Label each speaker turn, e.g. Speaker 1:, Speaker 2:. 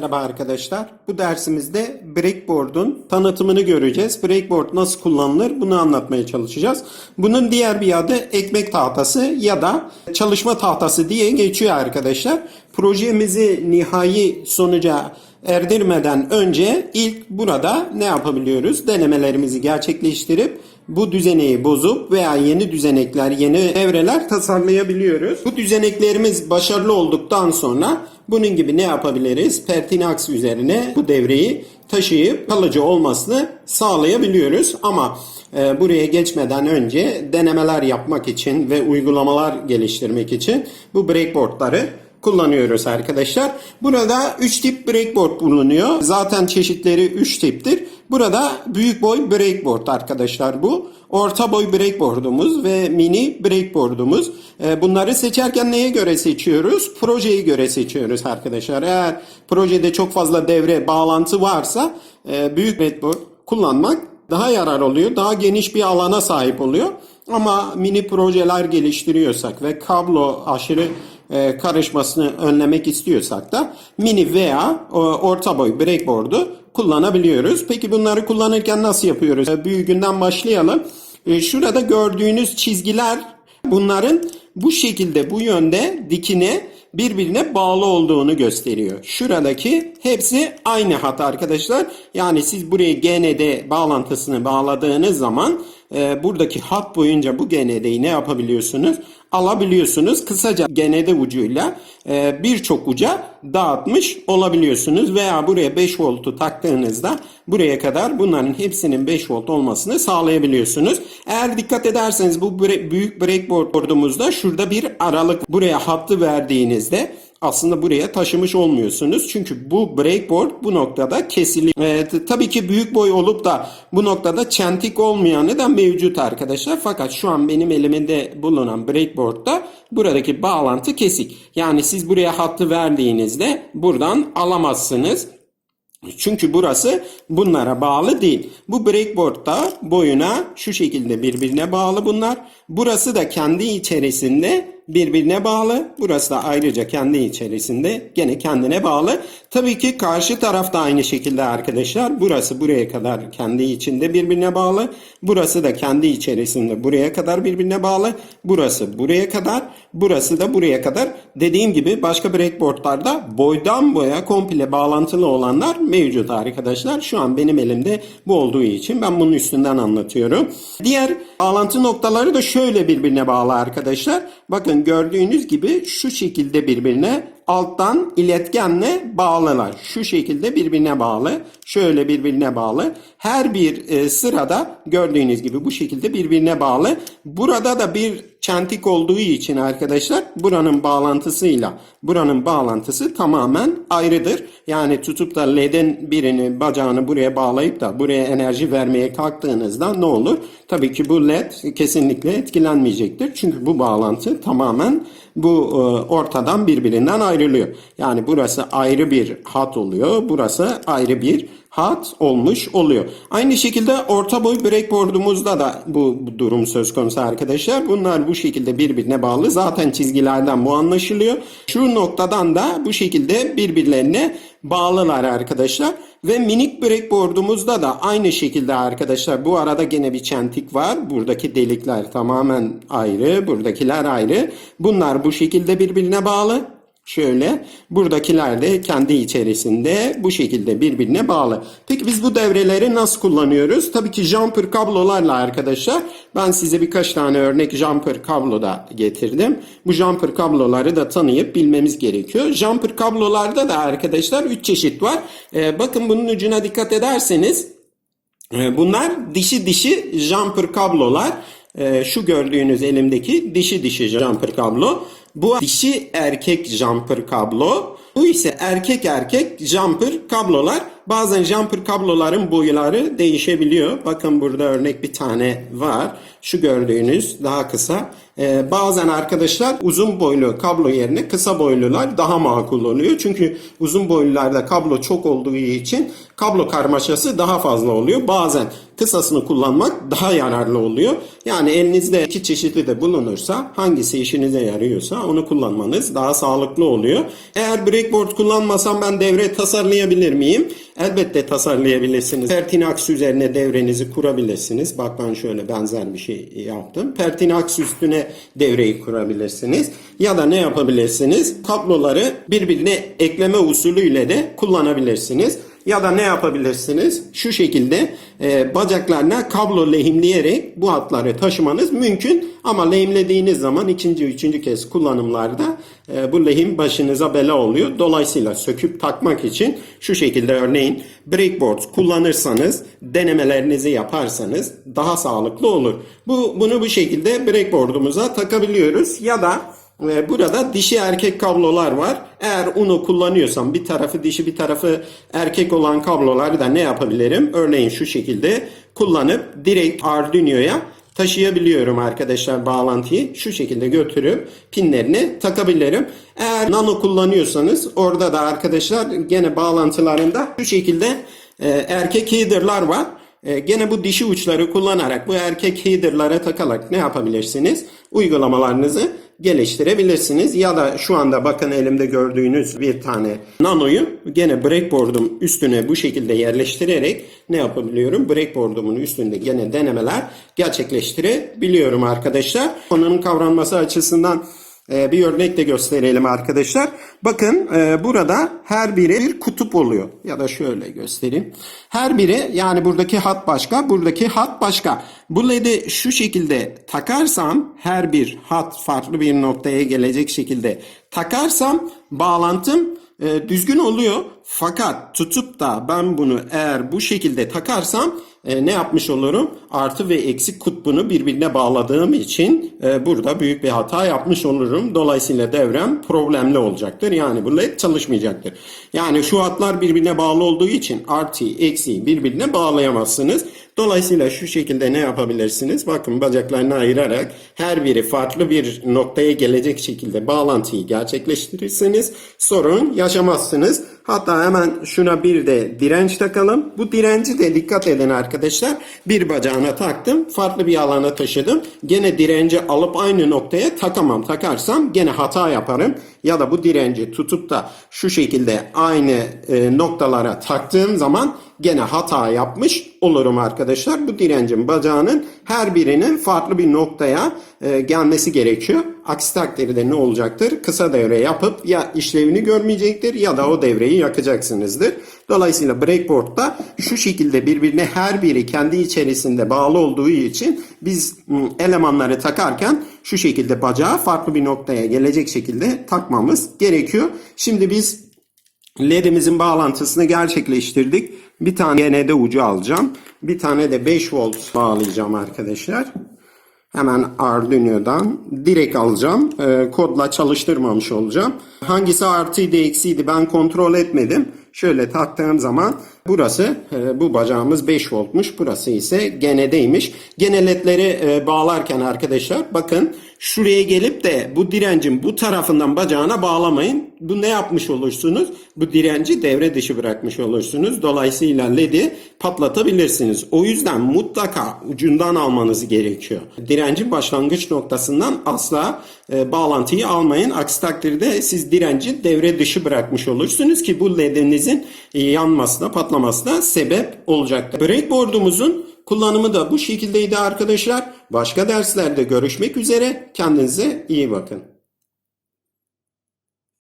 Speaker 1: Merhaba arkadaşlar. Bu dersimizde breakboard'un tanıtımını göreceğiz. Breakboard nasıl kullanılır bunu anlatmaya çalışacağız. Bunun diğer bir adı ekmek tahtası ya da çalışma tahtası diye geçiyor arkadaşlar. Projemizi nihai sonuca erdirmeden önce ilk burada ne yapabiliyoruz? Denemelerimizi gerçekleştirip bu düzeneyi bozup veya yeni düzenekler, yeni evreler tasarlayabiliyoruz. Bu düzeneklerimiz başarılı olduktan sonra bunun gibi ne yapabiliriz? Pertinax üzerine bu devreyi taşıyıp kalıcı olmasını sağlayabiliyoruz. Ama e, buraya geçmeden önce denemeler yapmak için ve uygulamalar geliştirmek için bu breakboardları kullanıyoruz arkadaşlar. Burada 3 tip breakboard bulunuyor. Zaten çeşitleri 3 tiptir. Burada büyük boy breakboard arkadaşlar bu. Orta boy breakboard'umuz ve mini breakboard'umuz. Ee, Bunları seçerken neye göre seçiyoruz? Projeye göre seçiyoruz arkadaşlar. Eğer projede çok fazla devre bağlantı varsa e, büyük breakboard kullanmak daha yarar oluyor. Daha geniş bir alana sahip oluyor. Ama mini projeler geliştiriyorsak ve kablo aşırı karışmasını önlemek istiyorsak da mini veya e, orta boy breakboard'u kullanabiliyoruz. Peki bunları kullanırken nasıl yapıyoruz? E, Büyüğünden başlayalım. E, Şurada gördüğünüz çizgiler bunların bu şekilde bu yönde dikine birbirine bağlı olduğunu gösteriyor. Şuradaki hepsi aynı hat arkadaşlar. Yani siz buraya GND bağlantısını bağladığınız zaman e, buradaki hat boyunca bu GND'yi ne yapabiliyorsunuz? Alabiliyorsunuz. Kısaca GND ucuyla e, birçok uca dağıtmış olabiliyorsunuz. Veya buraya 5 voltu taktığınızda buraya kadar bunların hepsinin 5 volt olmasını sağlayabiliyorsunuz. Eğer dikkat ederseniz bu bre- büyük breakboard'umuzda şurada bir aralık buraya hattı verdiğinizde aslında buraya taşımış olmuyorsunuz. Çünkü bu breakboard bu noktada kesili. Ee, t- tabii ki büyük boy olup da bu noktada çentik olmayanı da mevcut arkadaşlar. Fakat şu an benim elimde bulunan breakboard'da buradaki bağlantı kesik. Yani siz buraya hattı verdiğinizde buradan alamazsınız. Çünkü burası bunlara bağlı değil. Bu breakboard'da boyuna şu şekilde birbirine bağlı bunlar. Burası da kendi içerisinde birbirine bağlı. Burası da ayrıca kendi içerisinde gene kendine bağlı. Tabii ki karşı taraf da aynı şekilde arkadaşlar. Burası buraya kadar kendi içinde birbirine bağlı. Burası da kendi içerisinde buraya kadar birbirine bağlı. Burası buraya kadar. Burası da buraya kadar. Dediğim gibi başka breakboardlarda boydan boya komple bağlantılı olanlar mevcut arkadaşlar. Şu an benim elimde bu olduğu için ben bunun üstünden anlatıyorum. Diğer bağlantı noktaları da şöyle birbirine bağlı arkadaşlar. Bakın gördüğünüz gibi şu şekilde birbirine alttan iletkenle bağlılar. Şu şekilde birbirine bağlı. Şöyle birbirine bağlı. Her bir e, sırada gördüğünüz gibi bu şekilde birbirine bağlı. Burada da bir çentik olduğu için arkadaşlar buranın bağlantısıyla buranın bağlantısı tamamen ayrıdır. Yani tutup da ledin birini bacağını buraya bağlayıp da buraya enerji vermeye kalktığınızda ne olur? Tabii ki bu led kesinlikle etkilenmeyecektir. Çünkü bu bağlantı tamamen bu e, ortadan birbirinden ayrılıyor. Yani burası ayrı bir hat oluyor. Burası ayrı bir hat olmuş oluyor. Aynı şekilde orta boy breakboard'umuzda da bu, durum söz konusu arkadaşlar. Bunlar bu şekilde birbirine bağlı. Zaten çizgilerden bu anlaşılıyor. Şu noktadan da bu şekilde birbirlerine bağlılar arkadaşlar. Ve minik breakboard'umuzda da aynı şekilde arkadaşlar. Bu arada gene bir çentik var. Buradaki delikler tamamen ayrı. Buradakiler ayrı. Bunlar bu şekilde birbirine bağlı. Şöyle buradakiler de kendi içerisinde bu şekilde birbirine bağlı. Peki biz bu devreleri nasıl kullanıyoruz? Tabii ki jumper kablolarla arkadaşlar. Ben size birkaç tane örnek jumper kablo da getirdim. Bu jumper kabloları da tanıyıp bilmemiz gerekiyor. Jumper kablolarda da arkadaşlar 3 çeşit var. Ee, bakın bunun ucuna dikkat ederseniz e, bunlar dişi dişi jumper kablolar. Ee, şu gördüğünüz elimdeki dişi dişi jumper kablo. Bu dişi erkek jumper kablo. Bu ise erkek erkek jumper kablolar. Bazen jumper kabloların boyları değişebiliyor. Bakın burada örnek bir tane var. Şu gördüğünüz daha kısa. E, bazen arkadaşlar uzun boylu kablo yerine kısa boylular daha makul oluyor. Çünkü uzun boylularda kablo çok olduğu için kablo karmaşası daha fazla oluyor. Bazen kısasını kullanmak daha yararlı oluyor. Yani elinizde iki çeşitli de bulunursa hangisi işinize yarıyorsa onu kullanmanız daha sağlıklı oluyor. Eğer breakboard kullanmasam ben devre tasarlayabilir miyim? Elbette tasarlayabilirsiniz. Pertinax üzerine devrenizi kurabilirsiniz. Bak ben şöyle benzer bir şey yaptım. Pertinax üstüne devreyi kurabilirsiniz. Ya da ne yapabilirsiniz? Kabloları birbirine ekleme usulüyle de kullanabilirsiniz. Ya da ne yapabilirsiniz? Şu şekilde e, bacaklarına kablo lehimleyerek bu hatları taşımanız mümkün. Ama lehimlediğiniz zaman ikinci, üçüncü kez kullanımlarda e, bu lehim başınıza bela oluyor. Dolayısıyla söküp takmak için şu şekilde örneğin breakboard kullanırsanız denemelerinizi yaparsanız daha sağlıklı olur. Bu Bunu bu şekilde breakboardumuza takabiliyoruz. Ya da ve burada dişi erkek kablolar var. Eğer UNO kullanıyorsam bir tarafı dişi bir tarafı erkek olan kabloları da ne yapabilirim? Örneğin şu şekilde kullanıp direkt Arduino'ya taşıyabiliyorum arkadaşlar bağlantıyı. Şu şekilde götürüp pinlerini takabilirim. Eğer nano kullanıyorsanız orada da arkadaşlar gene bağlantılarında şu şekilde e, erkek header'lar var. E, gene bu dişi uçları kullanarak bu erkek header'lara takarak ne yapabilirsiniz? Uygulamalarınızı geliştirebilirsiniz. Ya da şu anda bakın elimde gördüğünüz bir tane nanoyu gene breakboard'um üstüne bu şekilde yerleştirerek ne yapabiliyorum? Breakboard'umun üstünde gene denemeler gerçekleştirebiliyorum arkadaşlar. Konunun kavranması açısından bir örnek de gösterelim arkadaşlar. Bakın e, burada her biri bir kutup oluyor. Ya da şöyle göstereyim. Her biri yani buradaki hat başka, buradaki hat başka. Bu led'i şu şekilde takarsam her bir hat farklı bir noktaya gelecek şekilde takarsam bağlantım e, düzgün oluyor. Fakat tutup da ben bunu eğer bu şekilde takarsam e, ne yapmış olurum? Artı ve eksik kutbunu birbirine bağladığım için e, burada büyük bir hata yapmış olurum. Dolayısıyla devrem problemli olacaktır. Yani bu led çalışmayacaktır. Yani şu hatlar birbirine bağlı olduğu için artı eksiği birbirine bağlayamazsınız. Dolayısıyla şu şekilde ne yapabilirsiniz? Bakın bacaklarını ayırarak her biri farklı bir noktaya gelecek şekilde bağlantıyı gerçekleştirirseniz sorun yaşamazsınız. Hatta hemen şuna bir de direnç takalım. Bu direnci de dikkat edin arkadaşlar. Bir bacağına taktım. Farklı bir alana taşıdım. Gene direnci alıp aynı noktaya takamam. Takarsam gene hata yaparım. Ya da bu direnci tutup da şu şekilde aynı e, noktalara taktığım zaman gene hata yapmış olurum arkadaşlar. Bu direncin bacağının her birinin farklı bir noktaya e, gelmesi gerekiyor. Aksi takdirde ne olacaktır? Kısa devre yapıp ya işlevini görmeyecektir ya da o devreyi yakacaksınızdır. Dolayısıyla breakboard'da şu şekilde birbirine her biri kendi içerisinde bağlı olduğu için biz elemanları takarken şu şekilde bacağı farklı bir noktaya gelecek şekilde takmamız gerekiyor. Şimdi biz LED'imizin bağlantısını gerçekleştirdik. Bir tane GND ucu alacağım. Bir tane de 5 volt bağlayacağım arkadaşlar. Hemen Arduino'dan direkt alacağım. Ee, kodla çalıştırmamış olacağım. Hangisi artıydı eksiydi ben kontrol etmedim. Şöyle taktığım zaman burası e, bu bacağımız 5 voltmuş. Burası ise genedeymiş. Gene ledleri e, bağlarken arkadaşlar bakın şuraya gelip de bu direncin bu tarafından bacağına bağlamayın. Bu ne yapmış olursunuz? Bu direnci devre dışı bırakmış olursunuz. Dolayısıyla ledi patlatabilirsiniz. O yüzden mutlaka ucundan almanız gerekiyor. Direncin başlangıç noktasından asla e, bağlantıyı almayın. Aksi takdirde siz direnci devre dışı bırakmış olursunuz ki bu ledinizin e, yanmasına, patlamasına sebep olacaktır. Breakboard'umuzun kullanımı da bu şekildeydi arkadaşlar. Başka derslerde görüşmek üzere. Kendinize iyi bakın.